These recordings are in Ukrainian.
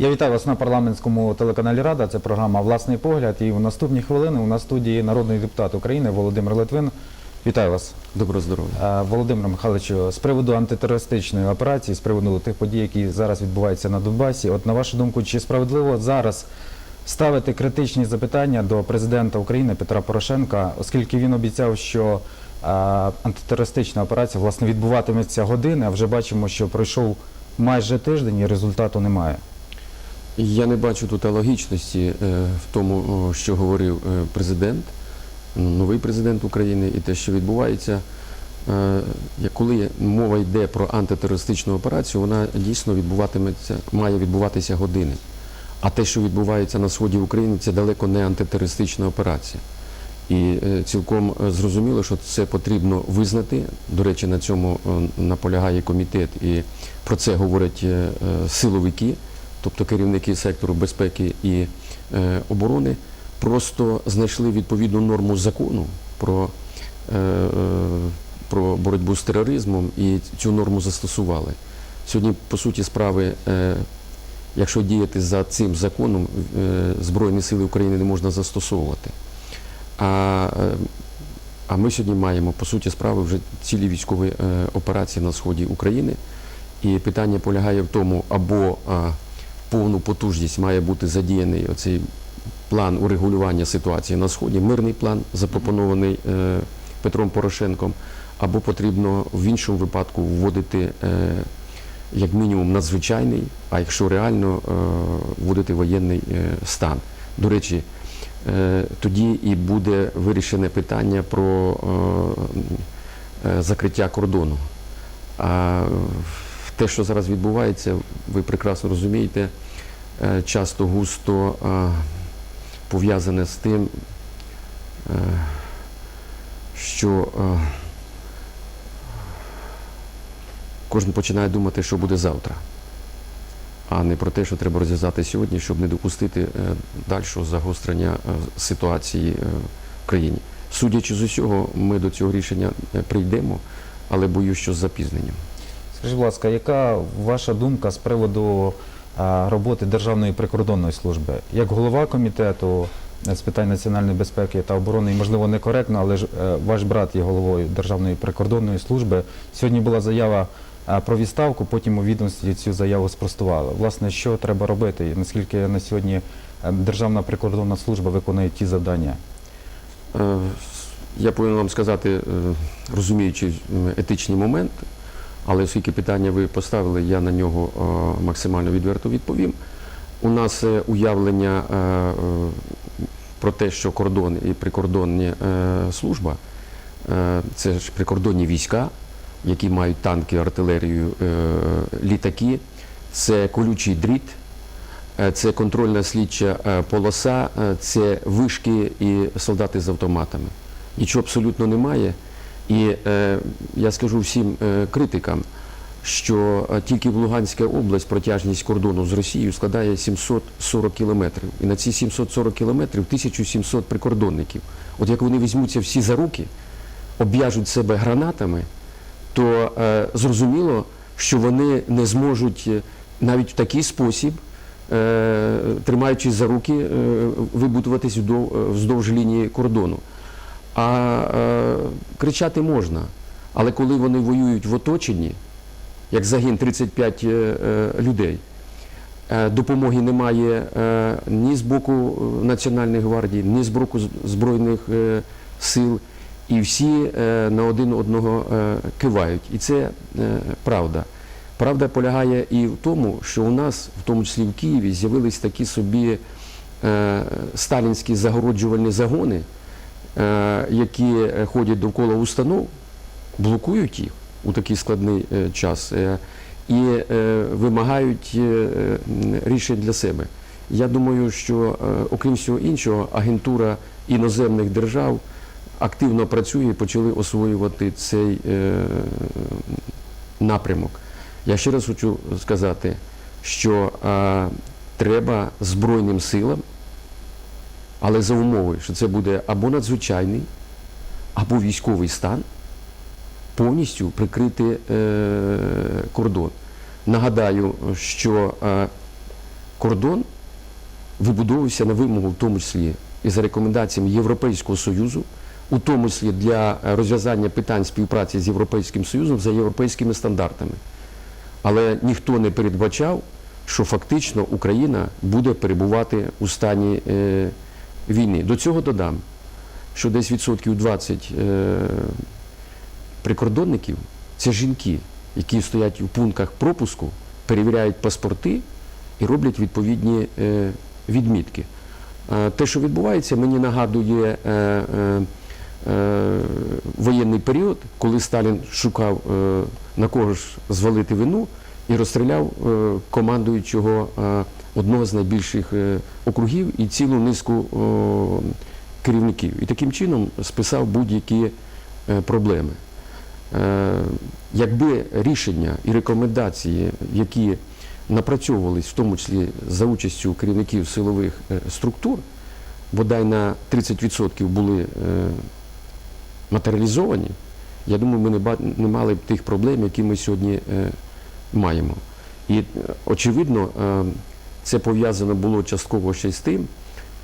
Я вітаю вас на парламентському телеканалі Рада. Це програма Власний погляд. І в наступні хвилини у нас в студії народний депутат України Володимир Литвин. Вітаю вас, Доброго здоров'я. Е, Володимир Михайловичу. З приводу антитерористичної операції, з приводу тих подій, які зараз відбуваються на Донбасі. От на вашу думку, чи справедливо зараз ставити критичні запитання до президента України Петра Порошенка, оскільки він обіцяв, що е, антитерористична операція власне відбуватиметься години, а вже бачимо, що пройшов майже тиждень і результату немає. Я не бачу тут логічності е, в тому, що говорив е, президент, новий президент України, і те, що відбувається. Е, Коли мова йде про антитерористичну операцію, вона дійсно відбуватиметься, має відбуватися години. А те, що відбувається на сході України, це далеко не антитерористична операція. І цілком зрозуміло, що це потрібно визнати. До речі, на цьому наполягає комітет, і про це говорять силовики, тобто керівники сектору безпеки і е, оборони, просто знайшли відповідну норму закону про, е, про боротьбу з тероризмом і цю норму застосували. Сьогодні, по суті, справи. е, Якщо діяти за цим законом, Збройні сили України не можна застосовувати. А, а ми сьогодні маємо, по суті, справи вже цілі військові операції на сході України. І питання полягає в тому, або повну потужність має бути задіяний оцей план урегулювання ситуації на сході, мирний план, запропонований е, Петром Порошенком, або потрібно в іншому випадку вводити е, як мінімум надзвичайний, а якщо реально е, вводити воєнний стан. До речі, тоді і буде вирішене питання про закриття кордону. Те, що зараз відбувається, ви прекрасно розумієте, е, часто густо е, пов'язане з тим, е, що кожен починає думати, що буде завтра, а не про те, що треба розв'язати сьогодні, щоб не допустити дальшого загострення ситуації в країні. Судячи з усього, ми до цього рішення прийдемо, але боюсь, що з запізненням. Скажіть, будь ласка, яка ваша думка з приводу роботи Державної прикордонної служби? Як голова комітету е, з питань національної безпеки та оборони, і, можливо, некоректно, але ж е, ваш брат є головою Державної прикордонної служби. Сьогодні була заява про відставку, потім у відомстві цю заяву спростували. Власне, що треба робити? І наскільки на сьогодні е, Державна прикордонна служба виконує ті завдання? Я повинен вам сказати, розуміючи етичний момент, але оскільки питання ви поставили, я на нього е, максимально відверто відповім. У нас е, уявлення е, про те, що кордон і прикордонна е, служба це ж прикордонні війська, які мають танки, артилерію, літаки, це колючий дріт, це контрольна слідча полоса, це вишки і солдати з автоматами. Нічого абсолютно немає. І е, я скажу всім е, критикам, що е, тільки в Луганська область протяжність кордону з Росією складає 740 кілометрів. І на ці 740 кілометрів 1700 прикордонників. От як вони візьмуться всі за руки, обв'яжуть себе гранатами, то е, зрозуміло, що вони не зможуть е, навіть в такий спосіб, е, тримаючись за руки, вибудуватись вздовж лінії кордону. А е, кричати можна. Але коли вони воюють в оточенні, як загін 35 е, е, людей, е, допомоги немає е, ні з боку е, Національної гвардії, ні з боку Збройних е, сил, і всі е, на один одного е, кивають. І це е, правда. Правда полягає і в тому, що у нас, в тому числі в Києві, з'явились такі собі е, сталінські загороджувальні загони, які е, ходять довкола установ, блокують їх у такий складний е, час е, і е, вимагають е, рішень для себе. Я думаю, що е, окрім всього іншого, агентура іноземних держав активно працює і почали освоювати цей е, напрямок. Я ще раз хочу сказати, що е, треба Збройним силам, але за умови, що це буде або надзвичайний, або військовий стан, повністю прикрити е, кордон. Нагадаю, що е, кордон вибудовувався на вимогу, в тому числі і за рекомендаціями Європейського Союзу, у тому числі для розв'язання питань співпраці з Європейським Союзом за європейськими стандартами. Але ніхто не передбачав, що фактично Україна буде перебувати у стані е, війни. До цього додам, що десь відсотків 20 е, прикордонників це жінки, які стоять у пунктах пропуску, перевіряють паспорти і роблять відповідні е, відмітки. Те, що відбувається, мені нагадує е, воєнний період, коли Сталін шукав на кого ж звалити вину і розстріляв е, командуючого е, одного з найбільших е, округів і цілу низку керівників. І таким чином списав будь-які проблеми. Якби рішення і рекомендації, які напрацьовувались, в тому числі за участю керівників силових структур, бодай на 30% були матеріалізовані, я думаю, ми не, мали б тих проблем, які ми сьогодні маємо. І е, очевидно, е, це пов'язано було частково ще з тим,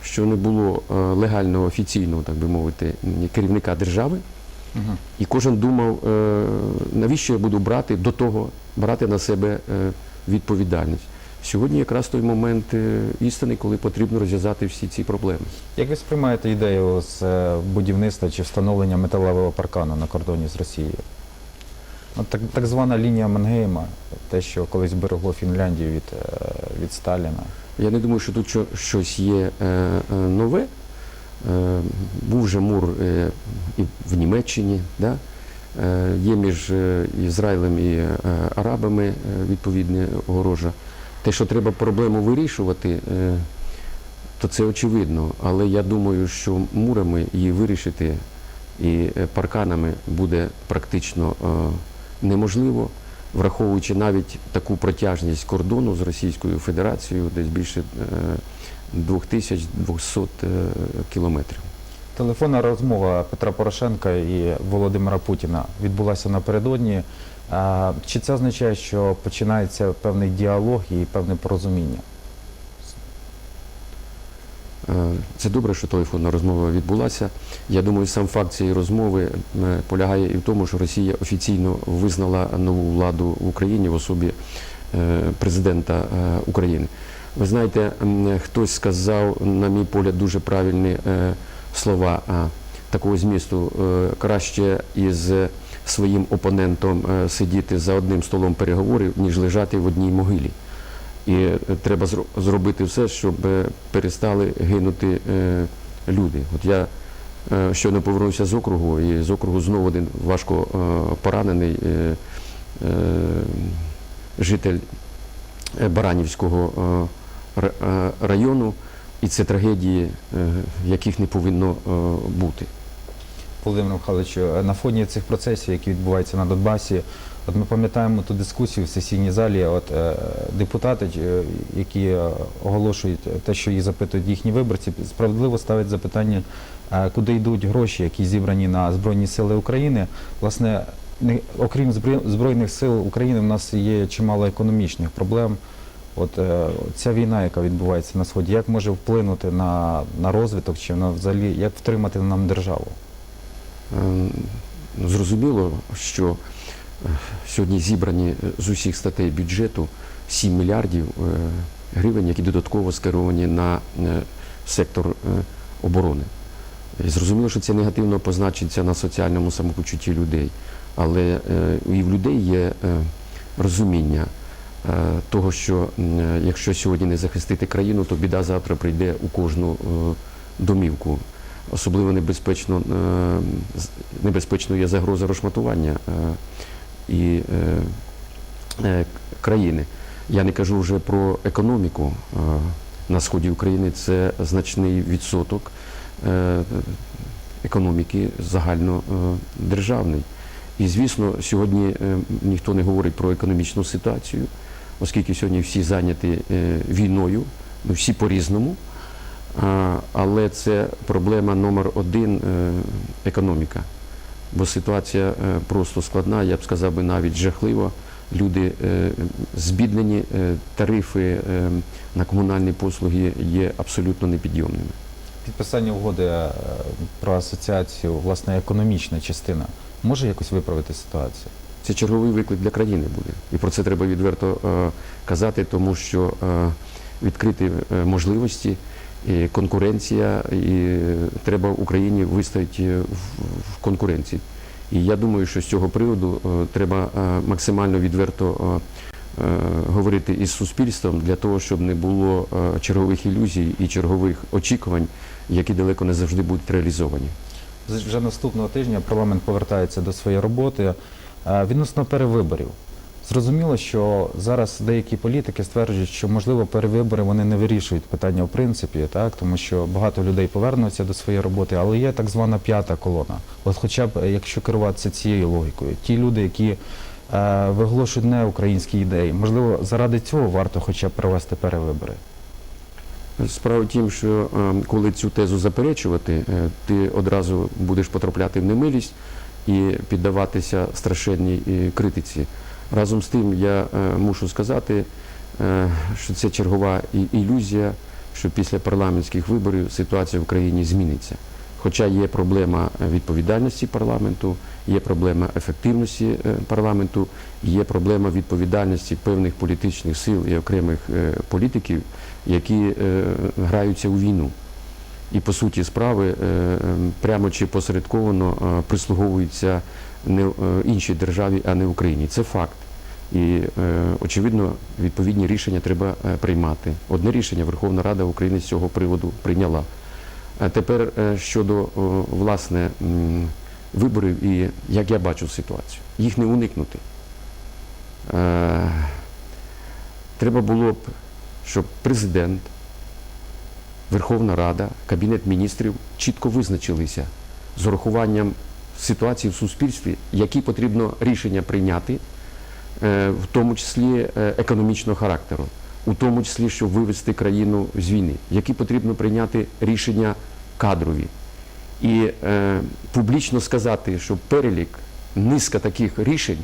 що не було е, легального офіційного, так би мовити, керівника держави. Мгм. І кожен думав, навіщо я буду брати до того, брати на себе відповідальність. Сьогодні якраз той момент істини, коли потрібно розв'язати всі ці проблеми. Як ви сприймаєте ідею з будівництва чи встановлення металевого паркану на кордоні з Росією? Так, так звана лінія Мангейма, те, що колись берегло Фінляндію від, е, від Сталіна. Я не думаю, що тут щось є е, е, нове. Був вже мур і в Німеччині, да? є між Ізраїлем і Арабами відповідне огорожа. Те, що треба проблему вирішувати, то це очевидно. Але я думаю, що мурами її вирішити і парканами буде практично неможливо, враховуючи навіть таку протяжність кордону з Російською Федерацією, десь більше е, 2200 е, кілометрів. Телефонна розмова Петра Порошенка і Володимира Путіна відбулася напередодні. Чи це означає, що починається певний діалог і певне порозуміння? Е, Це добре, що телефонна розмова відбулася. Я думаю, сам факт цієї розмови е, полягає і в тому, що Росія офіційно визнала нову владу в Україні в особі е, президента України. Ви знаєте, хтось сказав, на мій погляд, дуже правильні слова такого змісту. Краще із своїм опонентом сидіти за одним столом переговорів, ніж лежати в одній могилі. І е, треба зро- зробити все, щоб е, перестали гинути е, люди. От я щойно повернувся з округу, і з округу знову один важко поранений житель Баранівського ра- району. І це трагедії, яких не повинно бути. Володимир Михайлович, на фоні цих процесів, які відбуваються на Донбасі, от ми пам'ятаємо ту дискусію в сесійній залі. От е, депутати, е, які е, оголошують те, що їх запитують їхні виборці, справедливо ставлять запитання, куди йдуть гроші, які зібрані на Збройні Сили України. Власне, не, окрім Збройних сил України, в нас є чимало економічних проблем. От ця війна, яка відбувається на сході, як може вплинути на, на розвиток чи на взагалі як втримати нам державу? Ем, Зрозуміло, що сьогодні зібрані з усіх статей бюджету 7 мільярдів е, гривень, які додатково скеровані на е, сектор е, оборони. І Зрозуміло, що це негативно позначиться на соціальному самопочутті людей, але і в людей є розуміння того, що якщо сьогодні не захистити країну, то біда завтра прийде у кожну домівку. Особливо небезпечно, небезпечно є загроза розшматування і е, е, країни. Я не кажу вже про економіку. Е, На сході України це значний відсоток економіки загальнодержавний. І, звісно, сьогодні ніхто не говорить про економічну ситуацію, оскільки сьогодні всі зайняті війною, ну, всі по-різному. Але це проблема номер один економіка. Бо ситуація е, просто складна, я б сказав би навіть жахлива люди е, збіднені, е, тарифи на комунальні послуги є абсолютно непідйомними. Підписання угоди про асоціацію, власне, економічна частина може якось виправити ситуацію? Це черговий виклик для країни буде. І про це треба відверто казати, тому що відкриті можливості, і конкуренція, і треба Україні вистояти в, конкуренції. І я думаю, що з цього приводу е, треба е, максимально відверто е, говорити із суспільством для того, щоб не було чергових ілюзій і чергових очікувань, які далеко не завжди будуть реалізовані. Вже наступного тижня парламент повертається до своєї роботи. Відносно перевиборів. Зрозуміло, що зараз деякі політики стверджують, що можливо перевибори вони не вирішують питання в принципі, так тому що багато людей повернуться до своєї роботи, але є так звана п'ята колона. От, хоча б е, якщо керуватися цією логікою, ті люди, які е, виголошують не українські ідеї, можливо, заради цього варто хоча б провести перевибори. Справа в тім, що е, коли цю тезу заперечувати, е, ти одразу будеш потрапляти в немилість і піддаватися страшенній критиці. Разом з тим, я е, мушу сказати, е, що це чергова ілюзія, що після парламентських виборів ситуація в країні зміниться. Хоча є проблема відповідальності парламенту, є проблема ефективності е, парламенту, є проблема відповідальності певних політичних сил і окремих політиків, які граються у війну. І по суті справи е, е, прямо чи посередковано прислуговуються не е, іншій державі, а не Україні. Це факт. І е, очевидно, відповідні рішення треба е, приймати. Одне рішення Верховна Рада України з цього приводу прийняла. Тепер щодо власне виборів і як я бачу ситуацію, їх не уникнути. Треба було б, щоб президент, Верховна Рада, Кабінет міністрів чітко визначилися з урахуванням ситуації в суспільстві, які потрібно рішення прийняти, е, в тому числі е, економічного характеру, у тому числі, щоб вивести країну з війни, які потрібно прийняти рішення кадрові. І е, публічно сказати, що перелік, низка таких рішень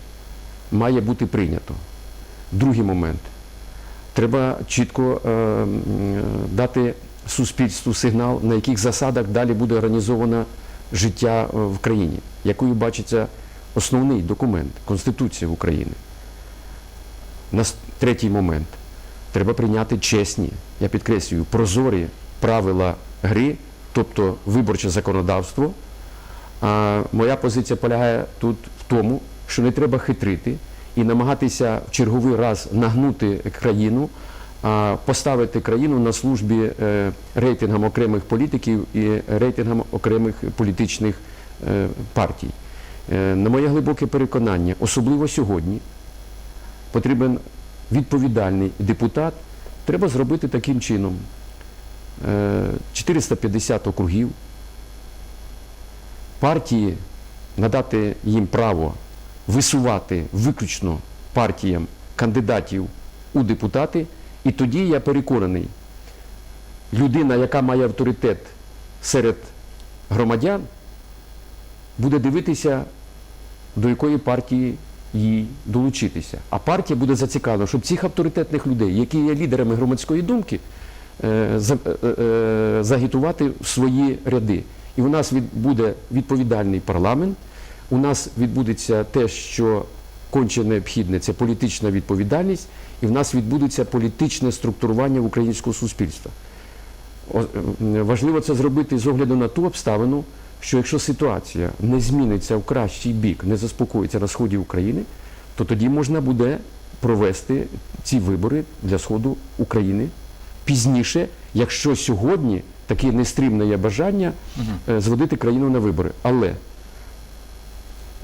має бути прийнято. Другий момент. Треба чітко е, е, дати суспільству сигнал, на яких засадах далі буде організовано життя е, в країні, якою бачиться основний документ Конституція України. Нас- Третій момент. Треба прийняти чесні, я підкреслюю, прозорі правила гри, тобто виборче законодавство. А моя позиція полягає тут в тому, що не треба хитрити і намагатися в черговий раз нагнути країну, поставити країну на службі е, рейтингам окремих політиків і рейтингам окремих політичних е, партій. Е, На моє глибоке переконання, особливо сьогодні, потрібен відповідальний депутат. Треба зробити таким чином. Е, 450 округів, партії надати їм право висувати виключно партіям кандидатів у депутати, і тоді я переконаний, людина, яка має авторитет серед громадян, буде дивитися, до якої партії їй долучитися. А партія буде зацікавлена, щоб цих авторитетних людей, які є лідерами громадської думки, е, е, е, загітувати в свої ряди. І у нас буде відповідальний парламент, у нас відбудеться те, що конче необхідне, це політична відповідальність, і в нас відбудеться політичне структурування українського суспільства. Е, Важливо це зробити з огляду на ту обставину, що якщо ситуація не зміниться в кращий бік, не заспокоїться на сході України, то тоді можна буде провести ці вибори для сходу України пізніше, якщо сьогодні таке нестримне є бажання е, зводити країну на вибори. Але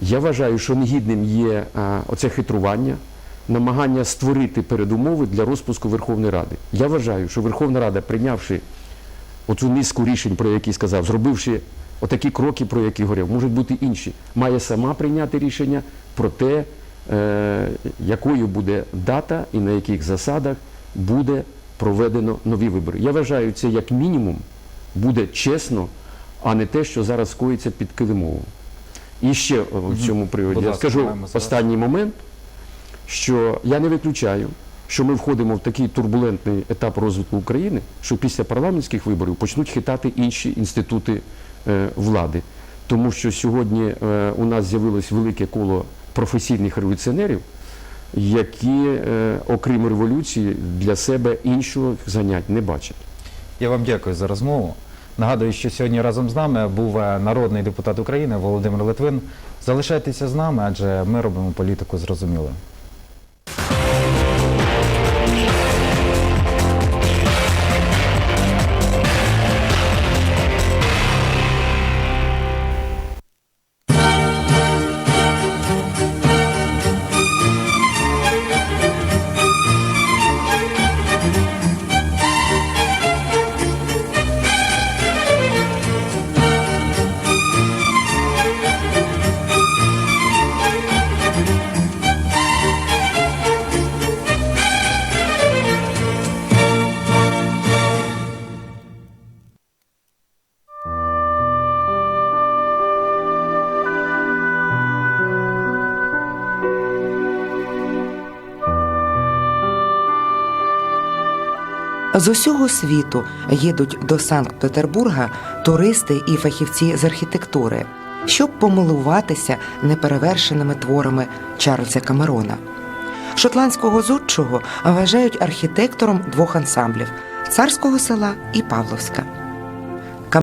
я вважаю, що негідним є а, оце хитрування, намагання створити передумови для розпуску Верховної Ради. Я вважаю, що Верховна Рада, прийнявши оцю низку рішень, про які сказав, зробивши отакі кроки, про які говорив, можуть бути інші, має сама прийняти рішення про те, е, якою буде дата і на яких засадах буде проведено нові вибори. Я вважаю, це як мінімум буде чесно, а не те, що зараз коїться під килимову. І ще в цьому приводі я скажу останній момент. що я не виключаю, що ми входимо в такий турбулентний етап розвитку України, що після парламентських виборів почнуть хитати інші інститути е, влади. Тому що сьогодні е, у нас з'явилось велике коло професійних революціонерів, які, е, окрім революції, для себе іншого занять не бачать. Я вам дякую за розмову. Нагадую, що сьогодні разом з нами був е, народний депутат України Володимир Литвин. Залишайтеся з нами, адже ми робимо політику зрозумілою. З усього світу їдуть до Санкт-Петербурга туристи і фахівці з архітектури, щоб помилуватися неперевершеними творами Чарльза Камерона. Шотландського зодчого вважають архітектором двох ансамблів царського села і Павловська.